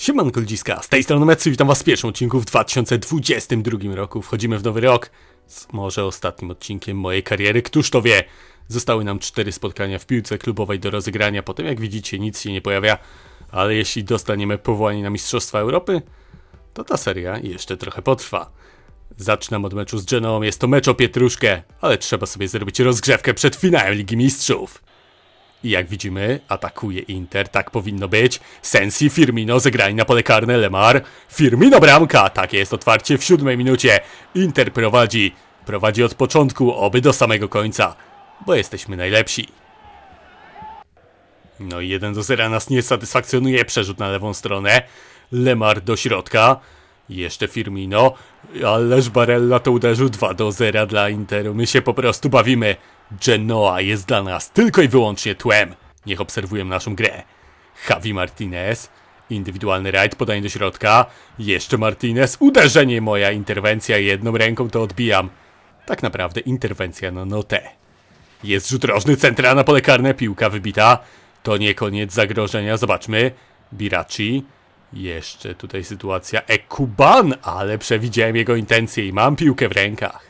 Siemanko ludziska, z tej strony Metsu, witam was w pierwszym odcinku w 2022 roku. Wchodzimy w nowy rok, z może ostatnim odcinkiem mojej kariery, któż to wie. Zostały nam cztery spotkania w piłce klubowej do rozegrania, potem jak widzicie nic się nie pojawia, ale jeśli dostaniemy powołanie na Mistrzostwa Europy, to ta seria jeszcze trochę potrwa. Zaczynam od meczu z Genoą, jest to mecz o pietruszkę, ale trzeba sobie zrobić rozgrzewkę przed finałem Ligi Mistrzów. I jak widzimy, atakuje Inter, tak powinno być. Sensi, Firmino, zagrali na pole karne, Lemar. Firmino bramka, takie jest otwarcie w siódmej minucie. Inter prowadzi, prowadzi od początku, oby do samego końca, bo jesteśmy najlepsi. No i 1 do 0 nas nie satysfakcjonuje, przerzut na lewą stronę. Lemar do środka. Jeszcze Firmino, ależ Barella to uderzył 2 do 0 dla Interu. My się po prostu bawimy. Genoa jest dla nas tylko i wyłącznie tłem. Niech obserwują naszą grę. Javi Martinez, indywidualny rajd, podanie do środka. Jeszcze Martinez, uderzenie moja interwencja, jedną ręką to odbijam. Tak naprawdę interwencja na notę. Jest rzut rożny, centra na pole karne, piłka wybita. To nie koniec zagrożenia, zobaczmy. Biraci. Jeszcze tutaj sytuacja Ekuban, ale przewidziałem jego intencje i mam piłkę w rękach.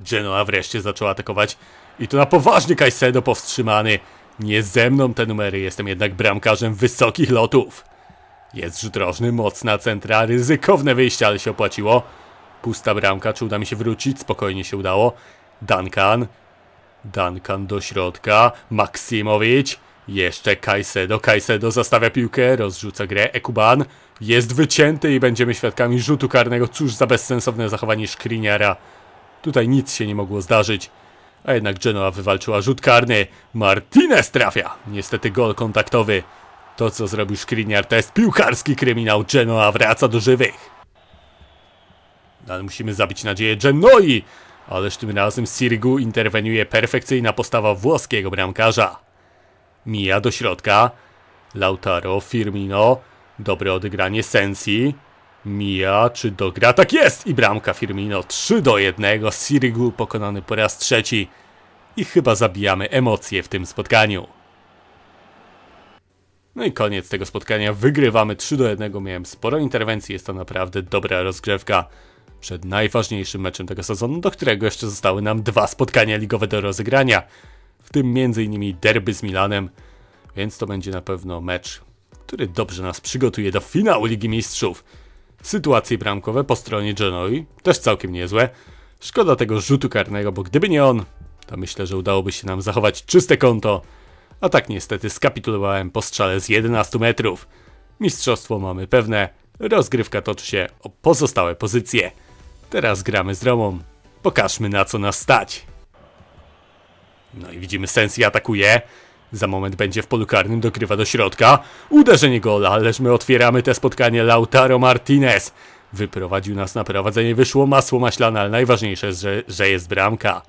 Genoa wreszcie zaczęła atakować i to na poważnie Caicedo powstrzymany. Nie ze mną te numery, jestem jednak bramkarzem wysokich lotów. Jest rzut rożny, mocna centra, ryzykowne wyjście, ale się opłaciło. Pusta bramka, czy uda mi się wrócić? Spokojnie się udało. Duncan. Duncan do środka. Maksimowicz. Jeszcze Caicedo. Caicedo zastawia piłkę, rozrzuca grę. Ekuban jest wycięty i będziemy świadkami rzutu karnego. Cóż za bezsensowne zachowanie Szkriniara. Tutaj nic się nie mogło zdarzyć. A jednak Genoa wywalczyła rzut karny. Martinez trafia. Niestety gol kontaktowy. To co zrobił Skriniar to jest piłkarski kryminał. Genoa wraca do żywych. Ale musimy zabić nadzieję Genoi. Ależ tym razem Sirigu interweniuje perfekcyjna postawa włoskiego bramkarza. Mija do środka. Lautaro, Firmino. Dobre odegranie Sensi. Mija, czy dogra? Tak jest! I bramka Firmino 3 do 1. Sirigu pokonany po raz trzeci. I chyba zabijamy emocje w tym spotkaniu. No i koniec tego spotkania. Wygrywamy 3 do 1. Miałem sporo interwencji. Jest to naprawdę dobra rozgrzewka przed najważniejszym meczem tego sezonu, do którego jeszcze zostały nam dwa spotkania ligowe do rozegrania. W tym m.in. derby z Milanem. Więc to będzie na pewno mecz, który dobrze nas przygotuje do finału Ligi Mistrzów. Sytuacje bramkowe po stronie Genoi też całkiem niezłe. Szkoda tego rzutu karnego, bo gdyby nie on, to myślę, że udałoby się nam zachować czyste konto. A tak niestety skapitulowałem po strzale z 11 metrów. Mistrzostwo mamy pewne, rozgrywka toczy się o pozostałe pozycje. Teraz gramy z Romą. Pokażmy na co nas stać. No i widzimy Sensi atakuje. Za moment będzie w polu karnym, dogrywa do środka. Uderzenie gola, ależ my otwieramy te spotkanie. Lautaro Martinez wyprowadził nas na prowadzenie. Wyszło masło maślane, ale najważniejsze jest, że, że jest bramka.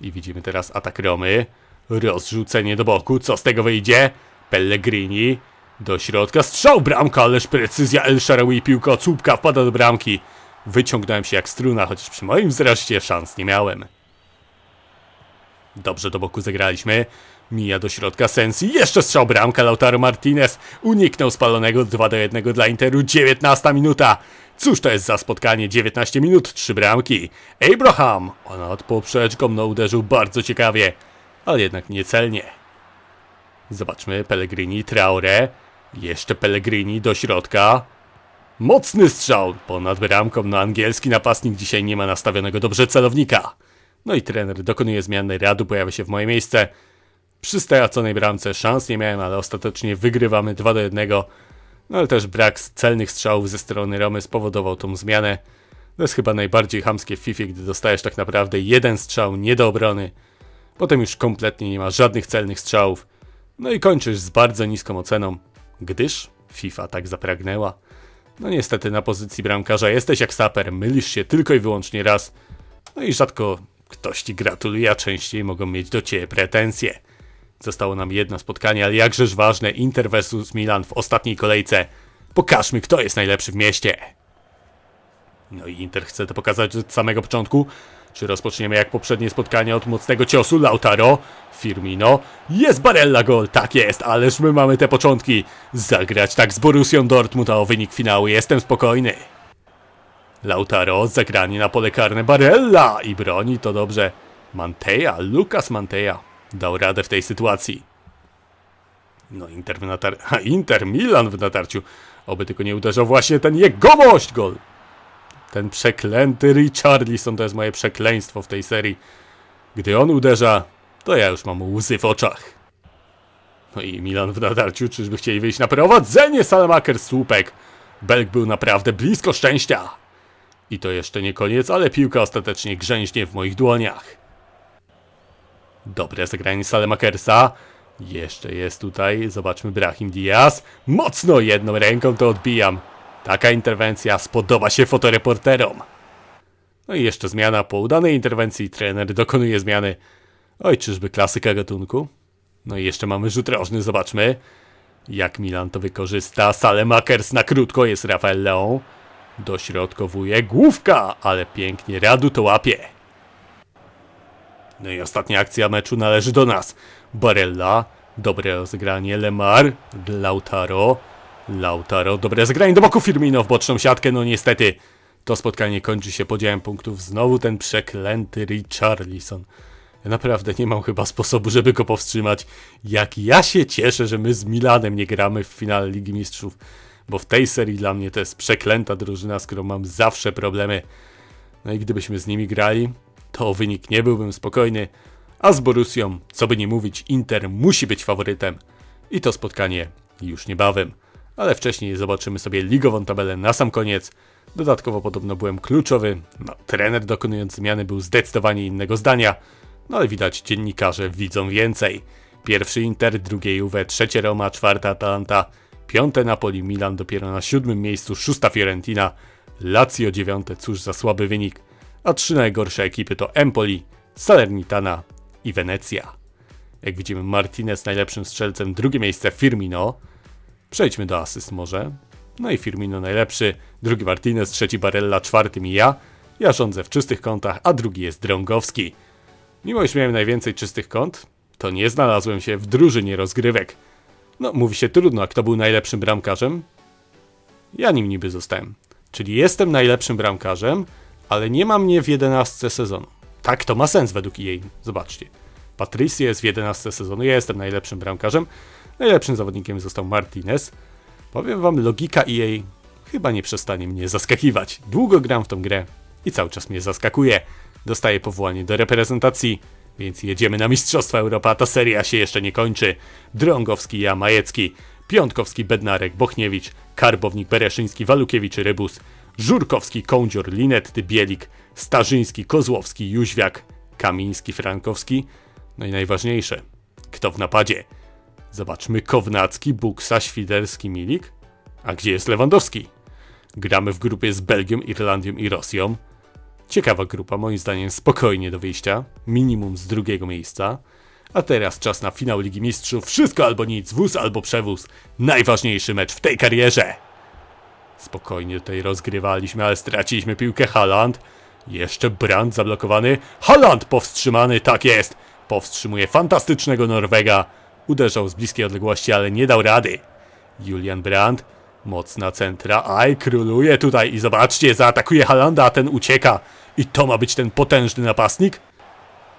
I widzimy teraz atak Romy. Rozrzucenie do boku. Co z tego wyjdzie? Pellegrini do środka. Strzał bramka, ależ precyzja El Sharawi. Piłka od wpada do bramki. Wyciągnąłem się jak struna, chociaż przy moim wzroście szans nie miałem. Dobrze do boku zagraliśmy. Mija do środka Sensi. Jeszcze strzał bramka. Lautaro Martinez uniknął spalonego 2 do 1 dla Interu. 19 minuta. Cóż to jest za spotkanie? 19 minut, 3 bramki. Abraham! Ponad poprzeczką no uderzył bardzo ciekawie, ale jednak niecelnie. Zobaczmy. Pellegrini, Traore. Jeszcze Pellegrini do środka. Mocny strzał ponad bramką. No angielski napastnik dzisiaj nie ma nastawionego dobrze celownika. No i trener dokonuje zmiany radu, pojawia się w moje miejsce. Przy straconej bramce szans nie miałem, ale ostatecznie wygrywamy 2 do 1. No ale też brak celnych strzałów ze strony Romy spowodował tą zmianę. To jest chyba najbardziej chamskie w FIFA, gdy dostajesz tak naprawdę jeden strzał nie do obrony. Potem już kompletnie nie ma żadnych celnych strzałów. No i kończysz z bardzo niską oceną, gdyż FIFA tak zapragnęła. No niestety na pozycji bramkarza jesteś jak saper, mylisz się tylko i wyłącznie raz. No i rzadko ktoś ci gratuluje, a częściej mogą mieć do ciebie pretensje. Zostało nam jedno spotkanie, ale jakżeż ważne Inter vs Milan w ostatniej kolejce. Pokażmy, kto jest najlepszy w mieście. No i Inter chce to pokazać od samego początku. Czy rozpoczniemy jak poprzednie spotkanie od mocnego ciosu? Lautaro, Firmino, jest Barella gol, tak jest, ależ my mamy te początki. Zagrać tak z Borussią Dortmund, a o wynik finału jestem spokojny. Lautaro, zagranie na pole karne Barella i broni to dobrze. Manteja, Lucas Manteja dał radę w tej sytuacji. No Inter w natar... Ha, Inter, Milan w natarciu. Oby tylko nie uderzał właśnie ten jegomość gol. Ten przeklęty Richarlison to jest moje przekleństwo w tej serii. Gdy on uderza, to ja już mam łzy w oczach. No i Milan w natarciu, czyżby chcieli wyjść na prowadzenie? Salamaker słupek. Belg był naprawdę blisko szczęścia. I to jeszcze nie koniec, ale piłka ostatecznie grzęźnie w moich dłoniach. Dobre zagranie Salemakersa. Jeszcze jest tutaj, zobaczmy Brahim Diaz. Mocno jedną ręką to odbijam. Taka interwencja spodoba się fotoreporterom. No i jeszcze zmiana po udanej interwencji. Trener dokonuje zmiany. Oj, czyżby klasyka gatunku? No i jeszcze mamy rzut rożny, zobaczmy. Jak Milan to wykorzysta. Salemakers na krótko jest Rafael Leon. Dośrodkowuje główka, ale pięknie Radu to łapie. No i ostatnia akcja meczu należy do nas. Barella, dobre rozegranie, Lemar, Lautaro, Lautaro, dobre zagranie do boku Firmino w boczną siatkę, no niestety to spotkanie kończy się podziałem punktów. Znowu ten przeklęty Richarlison. Ja naprawdę nie mam chyba sposobu, żeby go powstrzymać. Jak ja się cieszę, że my z Milanem nie gramy w finale Ligi Mistrzów, bo w tej serii dla mnie to jest przeklęta drużyna, z którą mam zawsze problemy. No i gdybyśmy z nimi grali, to o wynik nie byłbym spokojny, a z Borussią, co by nie mówić, Inter musi być faworytem. I to spotkanie już niebawem. Ale wcześniej zobaczymy sobie ligową tabelę na sam koniec. Dodatkowo podobno byłem kluczowy. No, trener dokonując zmiany był zdecydowanie innego zdania. No ale widać, dziennikarze widzą więcej. Pierwszy Inter, drugie Juve, trzecie Roma, czwarte Atalanta, piąte Napoli, Milan dopiero na siódmym miejscu, szósta Fiorentina, Lazio dziewiąte, cóż za słaby wynik, a trzy najgorsze ekipy to Empoli, Salernitana i Wenecja. Jak widzimy Martinez najlepszym strzelcem, drugie miejsce Firmino. Przejdźmy do asyst może. No i Firmino najlepszy, drugi Martinez, trzeci Barella, czwarty mi ja. Ja rządzę w czystych kątach, a drugi jest Drągowski. Mimo iż miałem najwięcej czystych kąt, to nie znalazłem się w drużynie rozgrywek. No, mówi się trudno, a kto był najlepszym bramkarzem? Ja nim niby zostałem. Czyli jestem najlepszym bramkarzem, ale nie ma mnie w 11 sezonu. Tak, to ma sens według jej. Zobaczcie. Patricio jest w 11 sezonu, ja jestem najlepszym bramkarzem. Najlepszym zawodnikiem został Martinez. Powiem wam, logika EA chyba nie przestanie mnie zaskakiwać. Długo gram w tą grę i cały czas mnie zaskakuje. Dostaję powołanie do reprezentacji, więc jedziemy na Mistrzostwa Europy, a ta seria się jeszcze nie kończy. Drągowski, Jamajecki, Piątkowski, Bednarek, Bochniewicz, Karbownik, Bereszyński, Walukiewicz, Rybus, Żurkowski, Kądzior, Linetty, Bielik, Starzyński, Kozłowski, Jóźwiak, Kamiński, Frankowski. No i najważniejsze, kto w napadzie? Zobaczmy Kownacki, Buksa, Świderski, Milik. A gdzie jest Lewandowski? Gramy w grupie z Belgią, Irlandią i Rosją. Ciekawa grupa, moim zdaniem spokojnie do wyjścia, minimum z drugiego miejsca. A teraz czas na finał Ligi Mistrzów. Wszystko albo nic, wóz albo przewóz. Najważniejszy mecz w tej karierze. Spokojnie tutaj rozgrywaliśmy, ale straciliśmy piłkę Haland. Jeszcze Brand zablokowany. Haland powstrzymany, tak jest. Powstrzymuje fantastycznego Norwega. Uderzał z bliskiej odległości, ale nie dał rady. Julian Brandt. Mocna centra. Aj, króluje tutaj i zobaczcie, zaatakuje Halanda, a ten ucieka. I to ma być ten potężny napastnik?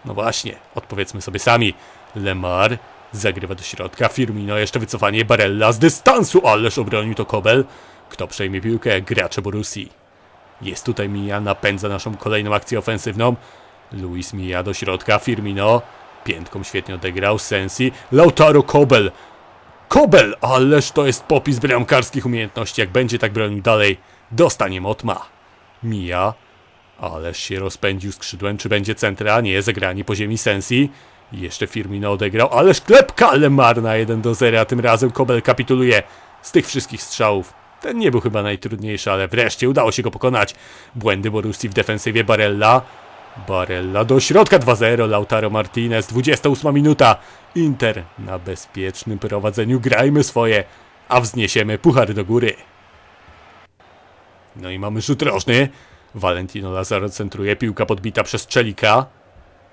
No właśnie, odpowiedzmy sobie sami. Lemar zagrywa do środka, Firmino jeszcze wycofanie Barella z dystansu, ależ obronił to Kobel. Kto przejmie piłkę? Gracze Borussii. Jest tutaj Mija, napędza naszą kolejną akcję ofensywną. Luis Mija do środka, Firmino. Piętką świetnie odegrał, Sensi. Lautaro Kobel. Kobel! Ależ to jest popis bramkarskich umiejętności. Jak będzie tak bronił dalej, dostanie Motma. Mija. Ależ się rozpędził skrzydłem. Czy będzie centra? Nie, zagranie po ziemi Sensi. Jeszcze Firmino odegrał, ależ klepka, ale marna 1 do 0, a tym razem Kobel kapituluje z tych wszystkich strzałów. Ten nie był chyba najtrudniejszy, ale wreszcie udało się go pokonać. Błędy Borussii w defensywie Barella. Barella do środka 2-0, Lautaro Martinez, 28 minuta. Inter na bezpiecznym prowadzeniu, grajmy swoje, a wzniesiemy puchar do góry. No i mamy rzut rożny. Valentino Lazaro centruje, piłka podbita przez Czelika.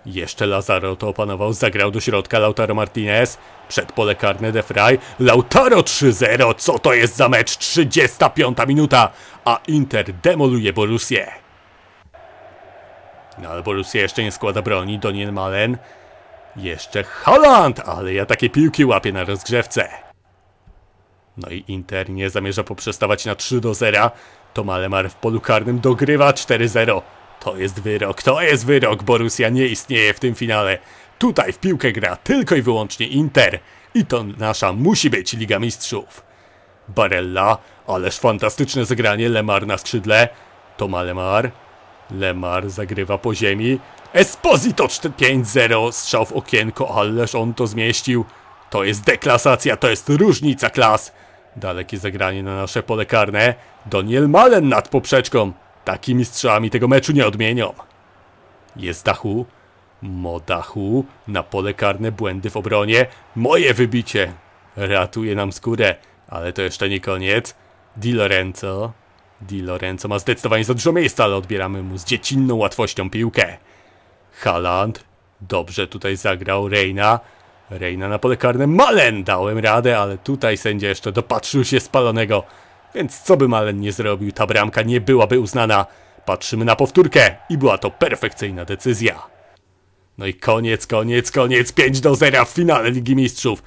Jeszcze Lazaro to opanował, zagrał do środka Lautaro Martinez. Przed pole karne De Frey. Lautaro 3-0, co to jest za mecz? 35 minuta, a Inter demoluje Borussię. No ale Borussia jeszcze nie składa broni, Donien Malen. Jeszcze Haaland, ale ja takie piłki łapię na rozgrzewce. No i Inter nie zamierza poprzestawać na 3 do 0. To Malemar w polu karnym dogrywa 4-0. To jest wyrok, to jest wyrok. Borussia nie istnieje w tym finale. Tutaj w piłkę gra tylko i wyłącznie Inter. I to nasza musi być Liga Mistrzów. Barella, ależ fantastyczne zagranie, Lemar na skrzydle. To ma Lemar. Lemar zagrywa po ziemi. Esposito 5-0, strzał w okienko, ależ on to zmieścił. To jest deklasacja, to jest różnica klas. Dalekie zagranie na nasze pole karne. Doniel Malen nad poprzeczką. Takimi strzałami tego meczu nie odmienią. Jest dachu. Mo dachu. Na pole karne błędy w obronie. Moje wybicie. Ratuje nam skórę. Ale to jeszcze nie koniec. Di Lorenzo. Di Lorenzo ma zdecydowanie za dużo miejsca, ale odbieramy mu z dziecinną łatwością piłkę. Haaland. Dobrze tutaj zagrał Reina. Reina na pole karne. Malen! Dałem radę, ale tutaj sędzia jeszcze dopatrzył się spalonego. Więc co by Malen nie zrobił, ta bramka nie byłaby uznana. Patrzymy na powtórkę i była to perfekcyjna decyzja. No i koniec, koniec, koniec. 5 do 0 w finale Ligi Mistrzów.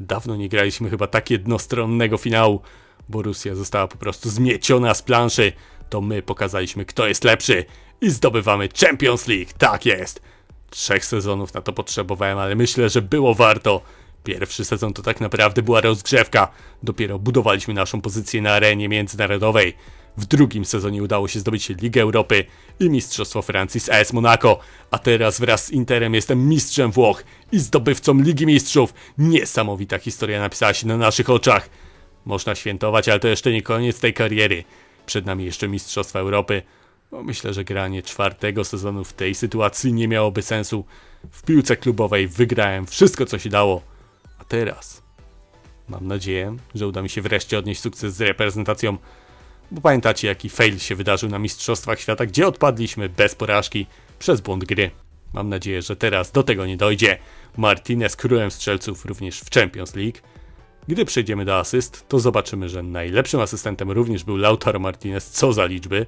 Dawno nie graliśmy chyba tak jednostronnego finału. Borussia została po prostu zmieciona z planszy. To my pokazaliśmy, kto jest lepszy. I zdobywamy Champions League. Tak jest. Trzech sezonów na to potrzebowałem, ale myślę, że było warto. Pierwszy sezon to tak naprawdę była rozgrzewka. Dopiero budowaliśmy naszą pozycję na arenie międzynarodowej. W drugim sezonie udało się zdobyć Ligę Europy i Mistrzostwo Francji z AS Monaco, a teraz wraz z Interem jestem mistrzem Włoch i zdobywcą Ligi Mistrzów. Niesamowita historia napisała się na naszych oczach. Można świętować, ale to jeszcze nie koniec tej kariery. Przed nami jeszcze Mistrzostwa Europy. Bo myślę, że granie czwartego sezonu w tej sytuacji nie miałoby sensu. W piłce klubowej wygrałem wszystko, co się dało. A teraz mam nadzieję, że uda mi się wreszcie odnieść sukces z reprezentacją. Bo pamiętacie, jaki fail się wydarzył na Mistrzostwach Świata, gdzie odpadliśmy bez porażki przez błąd gry. Mam nadzieję, że teraz do tego nie dojdzie. Martinez królem strzelców również w Champions League. Gdy przejdziemy do asyst, to zobaczymy, że najlepszym asystentem również był Lautaro Martinez, co za liczby,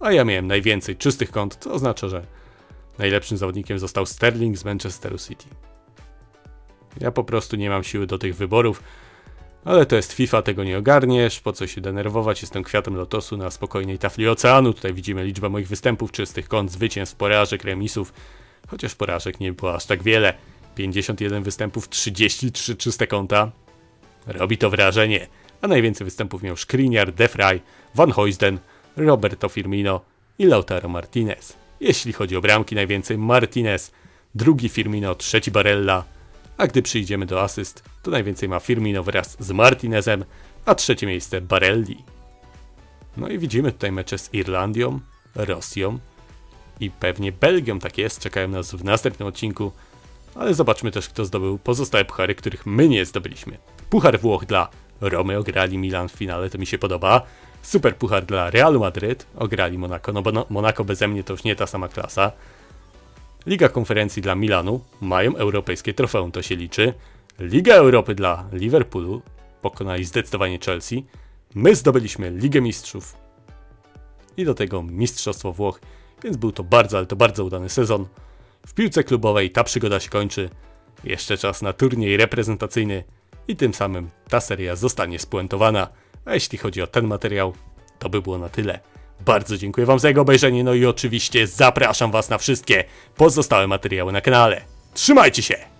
a ja miałem najwięcej czystych kąt, co oznacza, że najlepszym zawodnikiem został Sterling z Manchesteru City. Ja po prostu nie mam siły do tych wyborów, ale to jest FIFA, tego nie ogarniesz, po co się denerwować, jestem kwiatem lotosu na spokojnej tafli oceanu, tutaj widzimy liczbę moich występów, czystych kąt, zwycięstw, porażek, remisów, chociaż porażek nie było aż tak wiele. 51 występów, 33 czyste konta, Robi to wrażenie, a najwięcej występów miał Skriniar, Defray, Van Hoysden, Roberto Firmino i Lautaro Martinez. Jeśli chodzi o bramki, najwięcej Martinez, drugi Firmino, trzeci Barella, a gdy przyjdziemy do asyst, to najwięcej ma Firmino wraz z Martinezem, a trzecie miejsce Barelli. No i widzimy tutaj mecze z Irlandią, Rosją i pewnie Belgią, tak jest, czekają nas w następnym odcinku, ale zobaczmy też, kto zdobył pozostałe puchary, których my nie zdobyliśmy. Puchar Włoch dla Romy ograli Milan w finale, to mi się podoba. Super puchar dla Realu Madryt, ograli Monaco, no bo no, Monaco beze mnie to już nie ta sama klasa. Liga Konferencji dla Milanu, mają europejskie trofeum, to się liczy. Liga Europy dla Liverpoolu, pokonali zdecydowanie Chelsea. My zdobyliśmy Ligę Mistrzów i do tego Mistrzostwo Włoch, więc był to bardzo, ale to bardzo udany sezon. W piłce klubowej ta przygoda się kończy. Jeszcze czas na turniej reprezentacyjny i tym samym ta seria zostanie spuentowana. A jeśli chodzi o ten materiał, to by było na tyle. Bardzo dziękuję Wam za jego obejrzenie, no i oczywiście zapraszam Was na wszystkie pozostałe materiały na kanale. Trzymajcie się!